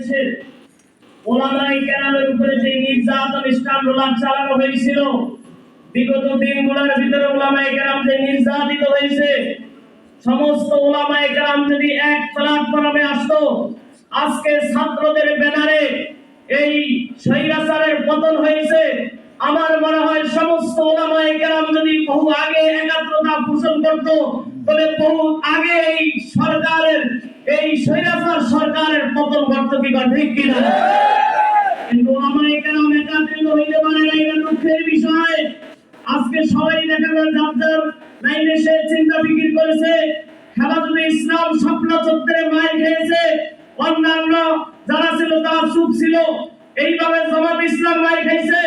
দেশের ওলামাই কেরামের উপরে যে নির্যাতন, ইসলাম রোলাম চালানো হয়েছিল, বিগত দিনগুলোর ভিতরে ওলামাই কেরাম যে নির্যাতিত হয়েছে, সমস্ত ওলামাই কেরাম যদি এক প্ল্যাটফর্মে আসতো, আজকে ছাত্রদের ব্যানারে এই স্বৈরাচারের পতন হয়েছে। আমার মনে হয় সমস্ত ওলামাই কেরাম যদি বহু আগে একাত্রতা পোষণ করত, তবে বহু আগে এই সরকারের এই স্বৈরাচার সরকারের পতন ঘটত কি বা ঠিক কিনা? কিন্তু ওলামাই কেরাম একাত্রিত হইতে পারে না এটা দুঃখের বিষয়? আজকে সবাই দেখা গেল যার লাইনে সে চিন্তা ফিকির করেছে। খেলাধুলো ইসলাম, স্বপ্ন চত্বরে মার খেয়েছে। অন্যান্য যারা ছিল তারা চুপ ছিল। এইভাবে জামাত ইসলাম মার খাইছে।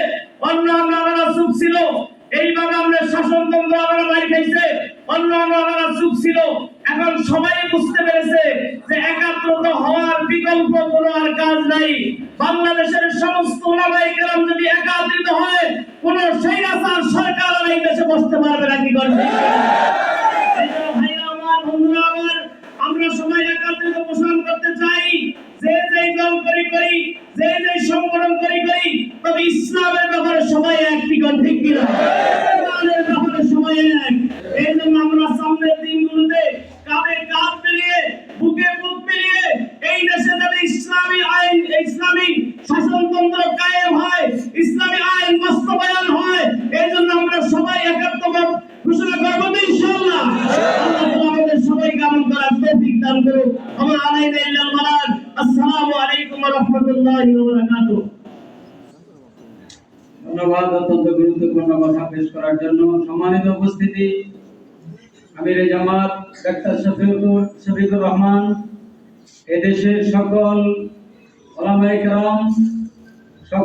অন্যান্য আমরা চুপ ছিল, এইভাবে আমরা শাসনতন্ত্র আমরা মার খাইছে। অন্যান্য আমরা চুপ ছিল, এখন সবাই বুঝতে পেরেছে বিকল্প কোনো আর কাজ নাই। বাংলাদেশের সমস্ত ওলামাই যদি একাত্রিত হয় কোন স্বৈরাচার সরকার আর এই দেশে বসতে পারবে না কি করবে? আমার, সবাই একাত্রিত পোষণ করতে চাই যে যে দল করি করি যে যে সংগঠন করি করি তবে ইসলামের ব্যাপারে সবাই এক কি কর ঠিক কিনা? শাসনতন্ত্র কায়েম হয়, ইসলামী আইন বাস্তবায়ন হয় এই জন্য আমরা সবাই একাত্ম ঘোষণা করব, ইনশাআল্লাহ। আল্লাহ আমাদের করার তৌফিক দান আমার ইল্লাল আসসালামু আলাইকুম ওয়া রাহমাতুল্লাহি ওয়া বারাকাতুহু। ধন্যবাদ অত্যন্ত গুরুত্বপূর্ণ কথা পেশ করার জন্য। সম্মানিত উপস্থিতি, আমির জামাত, ডাক্তার শফিকুর শফিকুর রহমান, এদেশের সকল ওলামায়ে কেরাম